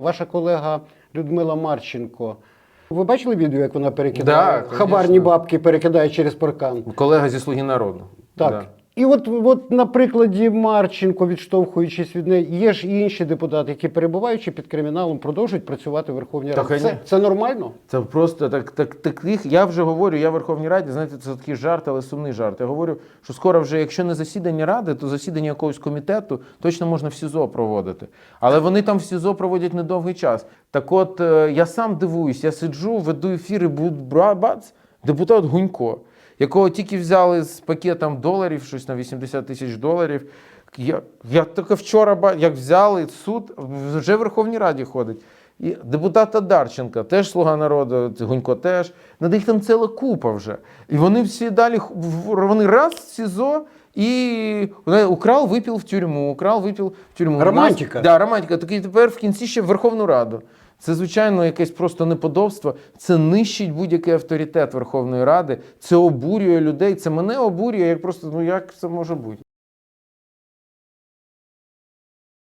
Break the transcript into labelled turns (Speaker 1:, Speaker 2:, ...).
Speaker 1: Ваша колега Людмила Марченко. Ви бачили відео, як вона перекидає?
Speaker 2: Да,
Speaker 1: Хабарні бабки перекидає через паркан.
Speaker 2: Колега зі Слуги народу.
Speaker 1: Так.
Speaker 2: Да.
Speaker 1: І от, от на прикладі Марченко, відштовхуючись від неї, є ж і інші депутати, які перебуваючи під криміналом, продовжують працювати в Верховній
Speaker 2: Так,
Speaker 1: Раді. Це, це нормально?
Speaker 2: Це просто так, так, таких. Я вже говорю, я в Верховній Раді, знаєте, це такий жарт, але сумний жарт. Я говорю, що скоро вже, якщо не засідання ради, то засідання якогось комітету точно можна в СІЗО проводити. Але вони там в СІЗО проводять недовгий час. Так от е, я сам дивуюсь, я сиджу, веду ефіри, бац, депутат Гунько, якого тільки взяли з пакетом доларів, щось на 80 тисяч доларів. Я, я тільки вчора як взяли суд, вже в Верховній Раді ходить. І депутата Дарченка, теж слуга народу, Гунько теж. Надо їх там ціла купа вже. І вони всі далі вони раз в СІЗО і украл, випив в тюрму, украл, випив в тюрму. У нас-
Speaker 1: Романтика.
Speaker 2: Да, романтика. Так і тепер в кінці ще в Верховну Раду. Це, звичайно, якесь просто неподобство. Це нищить будь-який авторитет Верховної Ради. Це обурює людей. Це мене обурює. Як просто ну як це може бути?